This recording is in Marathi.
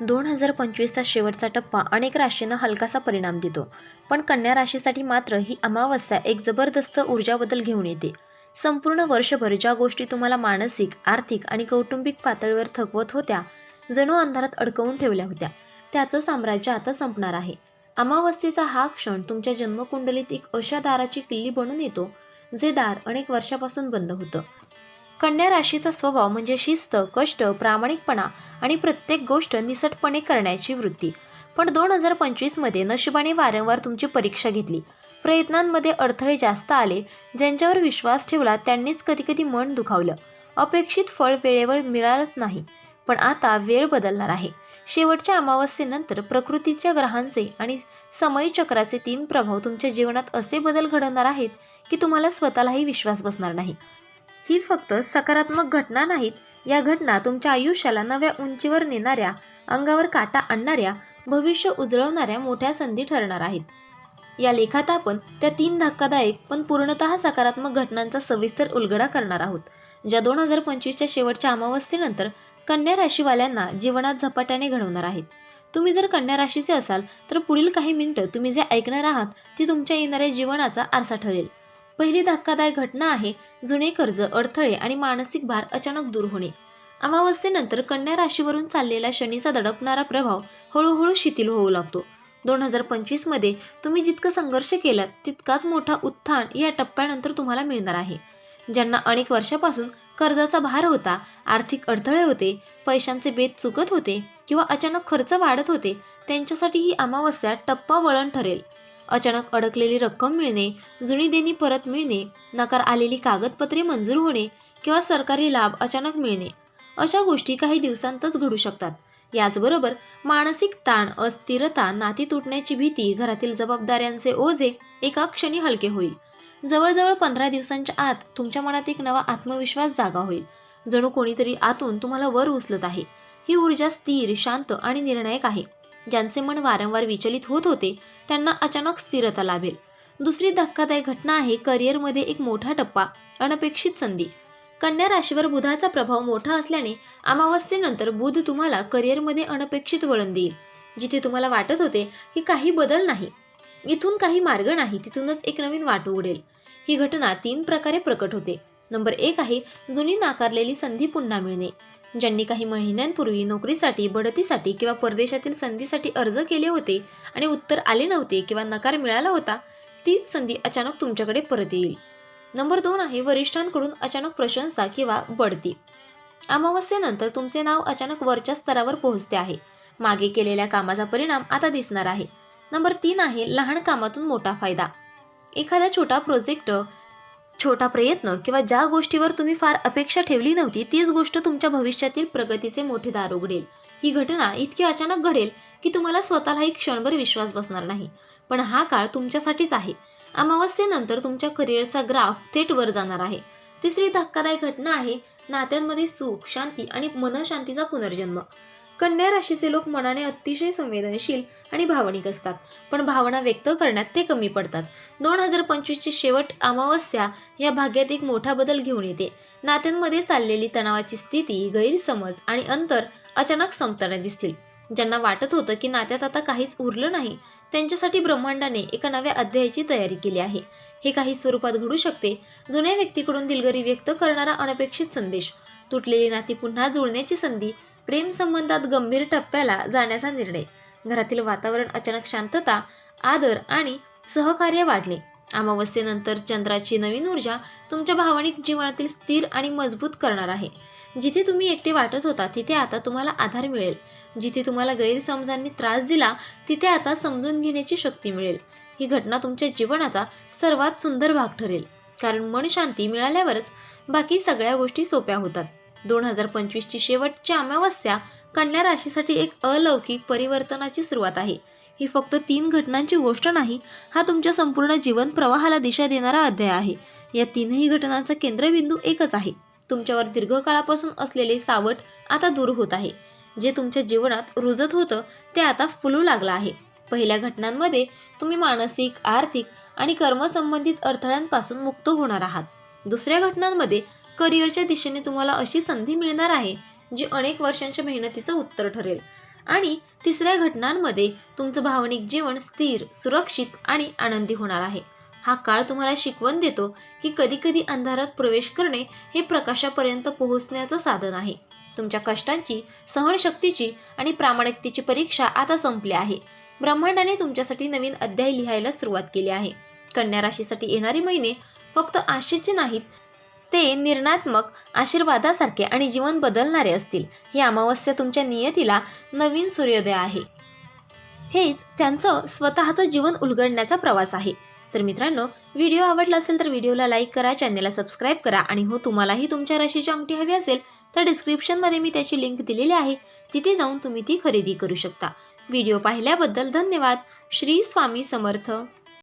दोन हजार पंचवीसचा शेवटचा टप्पा अनेक राशींना हलकासा परिणाम देतो. पण कन्या राशीसाठी मात्र ही अमावस्या एक जबरदस्त ऊर्जा बदल घेऊन येते. संपूर्ण वर्षभर ज्या गोष्टी तुम्हाला मानसिक आर्थिक आणि कौटुंबिक पातळीवर थकवत होत्या जणू अंधारात अडकवून ठेवल्या होत्या. त्याचं साम्राज्य आता संपणार आहे. अमावस्येचा हा क्षण तुमच्या जन्मकुंडलीत एक अशा दाराची किल्ली बनून येतो जे दार अनेक वर्षापासून बंद होतं. कन्या राशीचा स्वभाव म्हणजे शिस्त कष्ट प्रामाणिकपणा आणि प्रत्येक गोष्ट निसटपणे करण्याची वृत्ती. पण दोन हजार पंचवीसमध्ये नशिबाने वारंवार तुमची परीक्षा घेतली. प्रयत्नांमध्ये अडथळे जास्त आले ज्यांच्यावर विश्वास ठेवला त्यांनीच कधीकधी मन दुखावलं. अपेक्षित फळ वेळेवर मिळालंच नाही. पण आता वेळ बदलणार आहे. शेवटच्या अमावस्येनंतर प्रकृतीच्या ग्रहांचे आणि समयचक्राचे तीन प्रभाव तुमच्या जीवनात असे बदल घडवणार आहेत की तुम्हाला स्वतःलाही विश्वास बसणार नाही. ही फक्त सकारात्मक घटना नाहीत. या घटना तुमच्या आयुष्याला नव्या उंचीवर नेणाऱ्या अंगावर काटा आणणाऱ्या भविष्य उजळवणाऱ्या मोठ्या संधी ठरणार आहेत. या लेखात आपण त्या तीन धक्कादायक पण पूर्णतः सकारात्मक घटनांचा सविस्तर उलगडा करणार आहोत ज्या दोन हजार पंचवीसच्या शेवटच्या अमावस्येनंतर कन्या राशीवाल्यांना जीवनात झपाट्याने घडवणार आहेत. तुम्ही जर कन्या राशीचे असाल तर पुढील काही मिनिटं तुम्ही जे ऐकणार आहात ती तुमच्या येणाऱ्या जीवनाचा आरसा ठरेल. पहिली धक्कादायक घटना आहे जुने कर्ज अडथळे आणि मानसिक भार अचानक दूर होणे. अमावस्येनंतर कन्या राशीवरून चाललेला शनीचा दडपणारा प्रभाव हळूहळू शिथिल होऊ लागतो. दोन हजार पंचवीसमध्ये तुम्ही जितकं संघर्ष केलात तितकाच मोठा उत्थान या टप्प्यानंतर तुम्हाला मिळणार आहे. ज्यांना अनेक वर्षापासून कर्जाचा भार होता आर्थिक अडथळे होते पैशांचे बेत चुकत होते किंवा अचानक खर्च वाढत होते त्यांच्यासाठी ही अमावस्या टप्पा वळण ठरेल. अचानक अडकलेली रक्कम मिळणे जुनी देणी परत मिळणे नकार आलेली कागदपत्रे मंजूर होणे किंवा सरकारी लाभ अचानक मिळणे अशा गोष्टी काही दिवसांतच घडू शकतात. याचबरोबर मानसिक ताण अस्थिरता नाती तुटण्याची भीती घरातील जबाबदाऱ्यांचे ओझे एका क्षणी हलके होईल. जवळजवळ पंधरा दिवसांच्या आत तुमच्या मनात एक नवा आत्मविश्वास जागा होईल. जणू कोणीतरी आतून तुम्हाला वर उचलत आहे. ही ऊर्जा स्थिर शांत आणि निर्णायक आहे. ज्यांचे मन वारंवार विचलित होत होते त्यांना अचानक स्थिरता लाभेल. दुसरी धक्कादायक घटना आहे करिअरमध्ये एक मोठा टप्पा अनपेक्षित संधी. कन्या राशीवर बुधाचा प्रभाव मोठा असल्याने अमावस्येनंतर बुध तुम्हाला करिअरमध्ये अनपेक्षित वळण देईल. जिथे तुम्हाला वाटत होते की काही बदल नाही इथून काही मार्ग नाही तिथूनच एक नवीन वाट उघडेल. ही घटना तीन प्रकारे प्रकट होते. नंबर एक आहे जुनी नाकारलेली संधी पुन्हा मिळणे. ज्यांनी काही महिन्यांपूर्वी नोकरीसाठी बढतीसाठी किंवा परदेशातील संधीसाठी अर्ज केले होते आणि उत्तर आले नव्हते किंवा नकार मिळाला होता तीच संधी अचानक तुमच्याकडे परत येईल. नंबर दोन आहे वरिष्ठांकडून अचानक प्रशंसा किंवा बढती. अमावस्येनंतर तुमचे नाव अचानक वरच्या स्तरावर पोहोचते आहे. मागे केलेल्या कामाचा परिणाम आता दिसणार आहे. नंबर तीन आहे लहान कामातून मोठा फायदा. एखादा छोटा प्रोजेक्ट छोटा प्रयत्न किंवा ज्या गोष्टीवर तुम्ही फार अपेक्षा ठेवली नव्हती तीच गोष्ट तुमच्या भविष्यातील प्रगतीचे मोठे दार उघडेल. ही घटना इतकी अचानक घडेल की तुम्हाला स्वतःलाही क्षणभर विश्वास बसणार नाही. पण हा काळ तुमच्यासाठीच आहे. अमावस्येनंतर तुमच्या करिअरचा ग्राफ थेट वर जाणार आहे. तिसरी धक्कादायक घटना आहे नात्यांमध्ये सुख शांती आणि मनशांतीचा पुनर्जन्म. कन्या राशीचे लोक मनाने अतिशय संवेदनशील आणि भावनिक असतात. पण भावना व्यक्त करण्यात ते कमी पडतात. दोन हजार पंचवीसची शेवट अमावस्या या भाग्यात एक मोठा बदल घेऊन येते. नात्यांमध्ये चाललेली तणावाची स्थिती गैरसमज आणि अंतर अचानक संपताना दिसतील. ज्यांना वाटत होतं की नात्यात आता काहीच उरलं नाही त्यांच्यासाठी ब्रह्मांडाने एका नव्या अध्यायाची तयारी केली आहे. हे काही स्वरूपात घडू शकते. जुन्या व्यक्तीकडून दिलगरी व्यक्त करणारा अनपेक्षित संदेश. तुटलेली नाती पुन्हा जुळण्याची संधी प्रेमसंबंधात गंभीर टप्प्याला जाण्याचा निर्णय. घरातील वातावरण अचानक शांतता आदर आणि सहकार्य वाढले. अमावस्येनंतर चंद्राची नवीन ऊर्जा तुमच्या भावनिक जीवनातील स्थिर आणि मजबूत करणार आहे. जिथे तुम्ही एकटे वाटत होता तिथे आता तुम्हाला आधार मिळेल. जिथे तुम्हाला गैरसमजांनी त्रास दिला तिथे आता समजून घेण्याची शक्ती मिळेल. ही घटना तुमच्या जीवनाचा सर्वात सुंदर भाग ठरेल. कारण मन शांती मिळाल्यावरच बाकी सगळ्या गोष्टी सोप्या होतात. दोन हजार पंचवीसची शेवटची अमावस्या कन्या राशीसाठी एक अलौकिक परिवर्तनाची सुरुवात आहे. ही फक्त तीन घटनांची गोष्ट नाही हा तुमच्या संपूर्ण जीवन प्रवाहाला दिशा देणारा अध्याय आहे. या तीनही घटनांचा केंद्रबिंदू एकच आहे. तुमच्यावर दीर्घकाळापासून असलेले सावट आता दूर होत आहे. जे तुमच्या जीवनात रुजत होतं ते आता फुलू लागलं आहे. पहिल्या घटनांमध्ये तुम्ही मानसिक आर्थिक आणि कर्मसंबंधित अडथळ्यांपासून मुक्त होणार आहात. दुसऱ्या घटनांमध्ये करिअरच्या दिशेने तुम्हाला अशी संधी मिळणार आहे जी अनेक वर्षांच्या मेहनतीचं उत्तर ठरेल. आणि तिसऱ्या घटनांमध्ये तुमचं भावनिक जीवन स्थिर सुरक्षित आणि आनंदी होणार आहे. हा काळ तुम्हाला शिकवण देतो की कधी कधी अंधारात प्रवेश करणे हे प्रकाशापर्यंत पोहोचण्याचं साधन आहे. तुमच्या कष्टांची सहनशक्तीची आणि प्रामाणिकतेची परीक्षा आता संपली आहे. ब्रह्मांडाने तुमच्यासाठी नवीन अध्याय लिहायला सुरुवात केली आहे. कन्या राशीसाठी येणारे महिने फक्त आशेचे नाहीत ते निर्णात्मक आशीर्वादासारखे आणि जीवन बदलणारे असतील. ही अमावस्या तुमच्या नियतीला नवीन सूर्योदय आहे. हेच त्यांचं स्वतःचं जीवन उलगडण्याचा प्रवास आहे. तर मित्रांनो व्हिडिओ आवडला असेल तर व्हिडिओला लाईक करा चॅनलला सबस्क्राईब करा आणि हो तुम्हालाही तुमच्या राशीची अंगठी हवी असेल तर डिस्क्रिप्शनमध्ये मी त्याची लिंक दिलेली आहे. तिथे जाऊन तुम्ही ती खरेदी करू शकता. व्हिडिओ पाहिल्याबद्दल धन्यवाद. श्री स्वामी समर्थ.